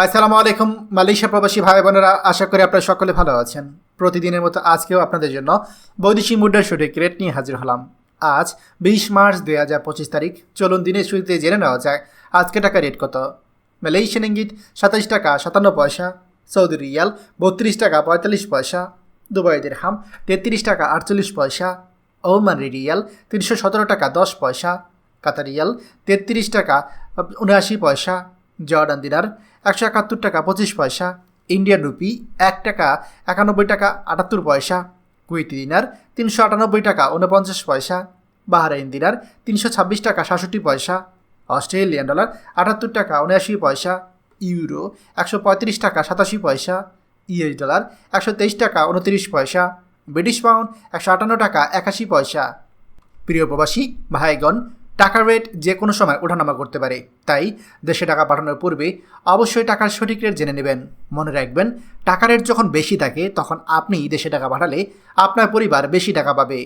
আসসালামু আলাইকুম মালয়েশিয়া প্রবাসী ভাই বোনেরা, আশা করি আপনারা সকলে ভালো আছেন। প্রতিদিনের মতো আজকেও আপনাদের জন্য বৈদেশিক মুদ্রার সঠিক রেট নিয়ে হাজির হলাম। আজ বিশ মার্চ দুই হাজার পঁচিশ তারিখ। চলুন দিনের শুরুতে জেনে নেওয়া যায় আজকে টাকা রেট কত। মালয়েশিয়ান ইঙ্গিত সাতাশ টাকা সাতান্ন পয়সা। সৌদি রিয়াল, বত্রিশ টাকা পঁয়তাল্লিশ পয়সা। দুবাই দিরহাম তেত্রিশ টাকা আটচল্লিশ পয়সা। ওমান রিয়াল, তিনশো সতেরো টাকা দশ পয়সা। কাতার রিয়াল, তেত্রিশ টাকা উনআশি পয়সা। জর্ডান দিনার একশো একাত্তর টাকা পঁচিশ পয়সা, ইন্ডিয়ান রুপি এক টাকা একানব্বই টাকা আটাত্তর পয়সা কুইতি দিনার তিনশো আটানব্বই টাকা উনপঞ্চাশ পয়সা, বাহারাইন দিনার তিনশো ছাব্বিশ টাকা সাতষট্টি পয়সা, অস্ট্রেলিয়ান ডলার আটাত্তর টাকা উনআশি পয়সা, ইউরো একশো পঁয়ত্রিশ টাকা সাতাশি পয়সা, ইউএস ডলার একশো তেইশ টাকা উনত্রিশ পয়সা, ব্রিটিশ পাউন্ড একশো আটান্ন টাকা একাশি পয়সা। প্রিয় প্রবাসী, ভাইগণ টাকার রেট যে কোনো সময় ওঠানামা করতে পারে, তাই দেশে টাকা পাঠানোর পূর্বে অবশ্যই টাকার সঠিক রেট জেনে নেবেন। মনে রাখবেন, টাকা রেট যখন বেশি থাকে, তখন আপনি দেশে টাকা পাঠালে আপনার পরিবার বেশি টাকা পাবে।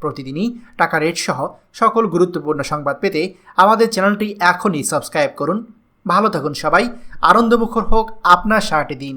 প্রতিদিনই টাকা রেট সহ সকল গুরুত্বপূর্ণ সংবাদ পেতে আমাদের চ্যানেলটি এখনই সাবস্ক্রাইব করুন। ভালো থাকুন সবাই, আনন্দমুখর হোক আপনার সারাটি দিন।